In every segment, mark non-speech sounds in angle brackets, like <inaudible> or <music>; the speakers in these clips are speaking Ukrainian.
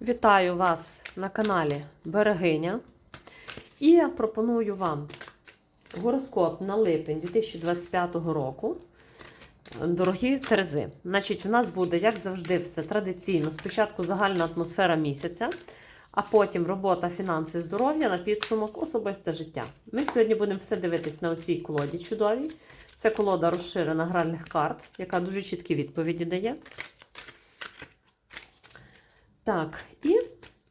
Вітаю вас на каналі Берегиня. І я пропоную вам гороскоп на липень 2025 року. Дорогі Терези. Значить, у нас буде, як завжди, все традиційно. Спочатку загальна атмосфера місяця, а потім робота, фінанси, здоров'я на підсумок, особисте життя. Ми сьогодні будемо все дивитись на оцій колоді чудовій. Це колода розширена гральних карт, яка дуже чіткі відповіді дає. Так, і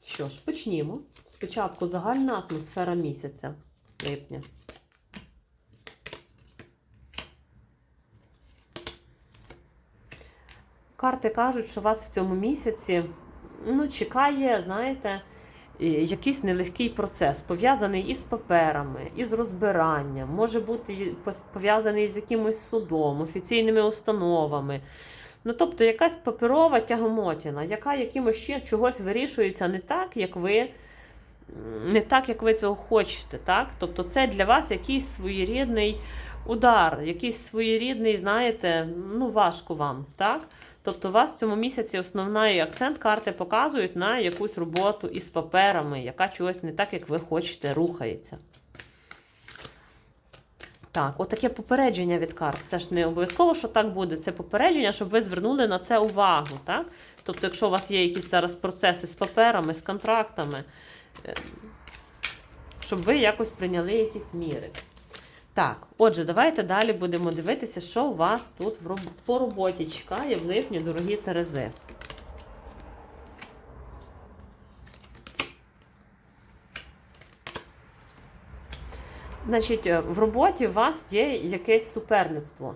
що ж, почнімо. Спочатку загальна атмосфера місяця липня. Карти кажуть, що вас в цьому місяці ну, чекає, знаєте, якийсь нелегкий процес, пов'язаний із паперами, із розбиранням, може бути пов'язаний з якимось судом, офіційними установами. Ну, тобто якась паперова тягомотіна, яка якимось ще чогось вирішується не так, як ви, не так, як ви цього хочете. Так? Тобто це для вас якийсь своєрідний удар, якийсь своєрідний, знаєте, ну важко вам. так? Тобто у вас в цьому місяці основний акцент карти показують на якусь роботу із паперами, яка чогось не так, як ви хочете, рухається. Так, отаке попередження від карт. Це ж не обов'язково, що так буде. Це попередження, щоб ви звернули на це увагу. Так? Тобто, якщо у вас є якісь зараз процеси з паперами, з контрактами, е, щоб ви якось прийняли якісь міри. Так, отже, давайте далі будемо дивитися, що у вас тут по роботі чекає в липні, дорогі Терези. Значить, е, в роботі у вас є якесь суперництво.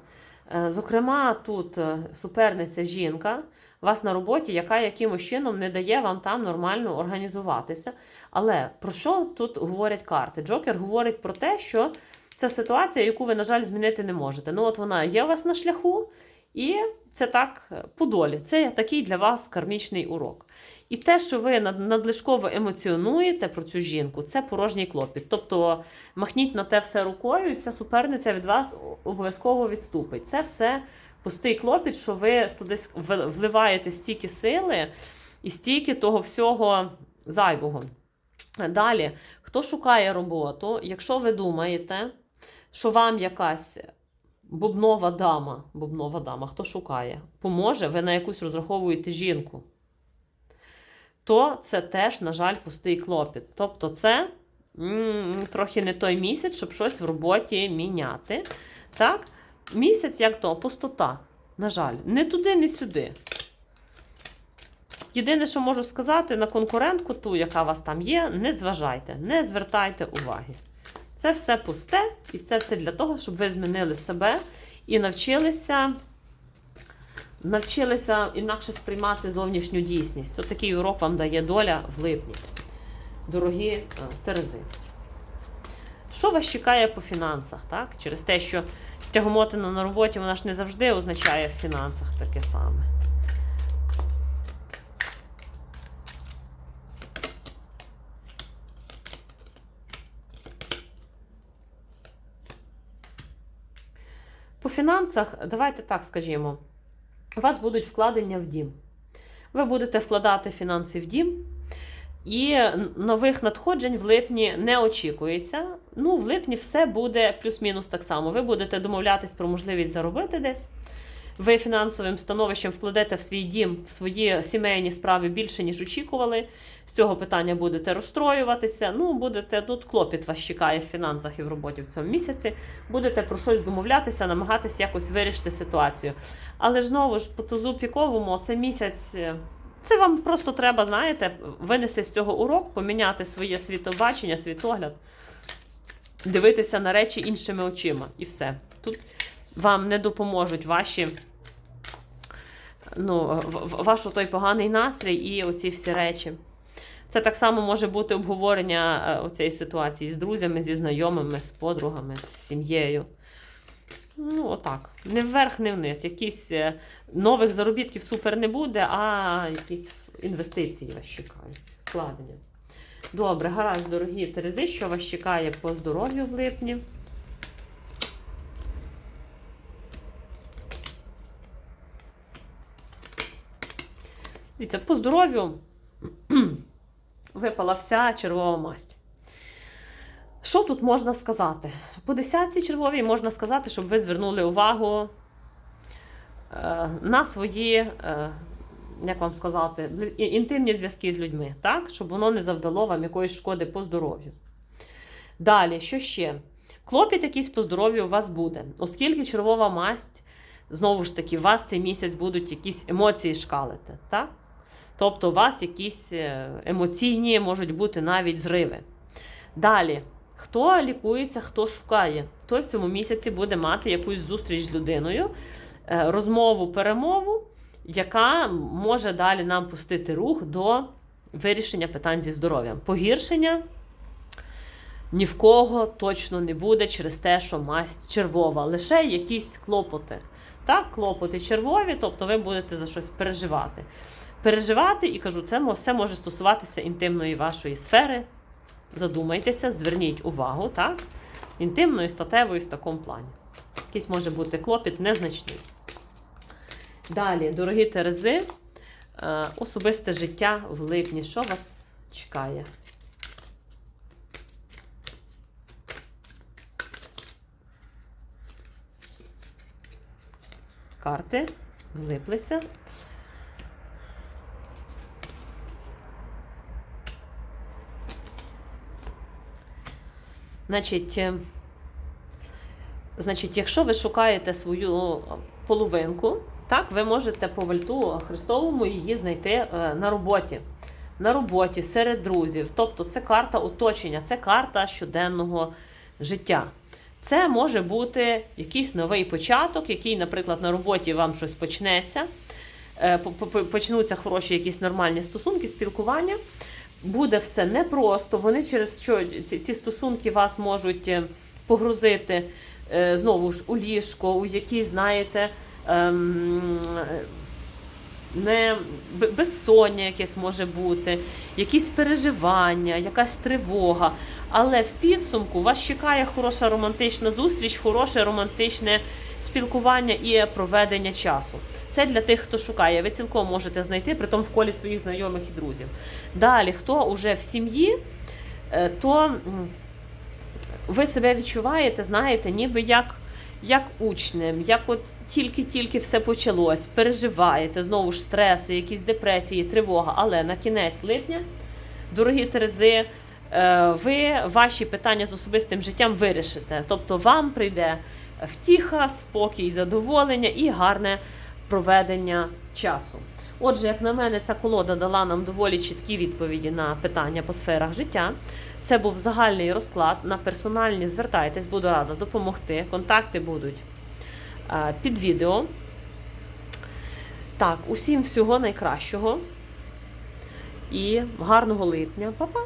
Е, Зокрема, тут е, суперниця жінка, вас на роботі, яка якимось чином не дає вам там нормально організуватися. Але про що тут говорять карти? Джокер говорить про те, що це ситуація, яку ви, на жаль, змінити не можете. Ну, от вона є у вас на шляху, і це так по долі. Це такий для вас кармічний урок. І те, що ви надлишково емоціонуєте про цю жінку, це порожній клопіт. Тобто махніть на те все рукою, і ця суперниця від вас обов'язково відступить. Це все пустий клопіт, що ви туди вливаєте стільки сили і стільки того всього зайвого. Далі, хто шукає роботу, якщо ви думаєте, що вам якась бубнова дама, бубнова дама, хто шукає, поможе, ви на якусь розраховуєте жінку, то це теж, на жаль, пустий клопіт. Тобто, це м, трохи не той місяць, щоб щось в роботі міняти. Так? Місяць, як то, пустота. На жаль, не туди, не сюди. Єдине, що можу сказати, на конкурентку, ту, яка у вас там є, не зважайте, не звертайте уваги. Це все пусте, і це все для того, щоб ви змінили себе і навчилися, навчилися інакше сприймати зовнішню дійсність. От такий урок вам дає доля в липні. Дорогі е, Терези. Що вас чекає по фінансах? так? Через те, що тягомотина на роботі вона ж не завжди означає в фінансах таке саме. По фінансах, давайте так скажімо, у вас будуть вкладення в дім. Ви будете вкладати фінанси в дім, і нових надходжень в липні не очікується. Ну, в липні все буде плюс-мінус так само. Ви будете домовлятись про можливість заробити десь. Ви фінансовим становищем вкладете в свій дім, в свої сімейні справи більше, ніж очікували. З цього питання будете розстроюватися. Ну, будете тут клопіт вас чекає в фінансах і в роботі в цьому місяці. Будете про щось домовлятися, намагатися якось вирішити ситуацію. Але ж знову ж по тузу піковому це місяць. е, Це вам просто треба, знаєте, винести з цього урок, поміняти своє світобачення, світогляд, дивитися на речі іншими очима. І все. Тут вам не допоможуть ваші. Ну, ваш той поганий настрій і оці всі речі. Це так само може бути обговорення е, оцієї ситуації з друзями, зі знайомими, з подругами, з сім'єю. Ну, отак. Не вверх, не вниз. Якісь е, нових заробітків супер не буде, а якісь інвестиції вас чекають. Вкладення. Добре, гаразд, дорогі Терези, що вас чекає по здоров'ю в липні? Дивіться, по здоров'ю <clears throat> випала вся червова масть. Що тут можна сказати? По десятці червовій можна сказати, щоб ви звернули увагу е, на свої, е, як вам сказати, інтимні зв'язки з людьми, так? щоб воно не завдало вам якоїсь шкоди по здоров'ю. Далі, що ще? Клопіт якийсь по здоров'ю у вас буде, оскільки червова масть, знову ж таки, у вас цей місяць будуть якісь емоції шкалити. Так? Тобто у вас якісь е, емоційні можуть бути навіть зриви. Далі, хто лікується, хто шукає, той в цьому місяці буде мати якусь зустріч з людиною, е, розмову, перемову, яка може далі нам пустити рух до вирішення питань зі здоров'ям. Погіршення ні в кого точно не буде через те, що масть червова, лише якісь клопоти. Так, клопоти червові, тобто ви будете за щось переживати. Переживати, і кажу, це все може стосуватися інтимної вашої сфери. Задумайтеся, зверніть увагу, так? Інтимної, статевої в такому плані. Якийсь може бути клопіт незначний. Далі, дорогі Терези, е, особисте життя в липні. Що вас чекає? Карти злиплися. Значить, е, значить, якщо ви шукаєте свою половинку, так, ви можете по вальту Христовому її знайти е, на роботі. На роботі, серед друзів. Тобто це карта оточення, це карта щоденного життя. Це може бути якийсь новий початок, який, наприклад, на роботі вам щось почнеться. е, по- по- Почнуться хороші якісь нормальні стосунки, спілкування. Буде все непросто. Вони через що ці, стосунки вас можуть е, погрузити е, знову ж у ліжко, у якісь, знаєте, ем, не безсоння якесь може бути, якісь переживання, якась тривога. Але в підсумку вас чекає хороша романтична зустріч, хороше романтичне спілкування і проведення часу. Це для тих, хто шукає. Ви цілком можете знайти, при тому в колі своїх знайомих і друзів. Далі, хто уже в сім'ї, е, то ви себе відчуваєте, знаєте, ніби як, як учнем, як от тільки-тільки все почалось, переживаєте, знову ж стреси, якісь депресії, тривога. Але на кінець липня, дорогі Терези, е, ви ваші питання з особистим життям вирішите. Тобто вам прийде втіха, спокій, задоволення і гарне проведення часу. Отже, як на мене, ця колода дала нам доволі чіткі відповіді на питання по сферах життя. Це був загальний розклад. На персональні звертайтесь, буду рада допомогти. Контакти будуть е, під відео. Так, усім всього найкращого і гарного липня. Па-па!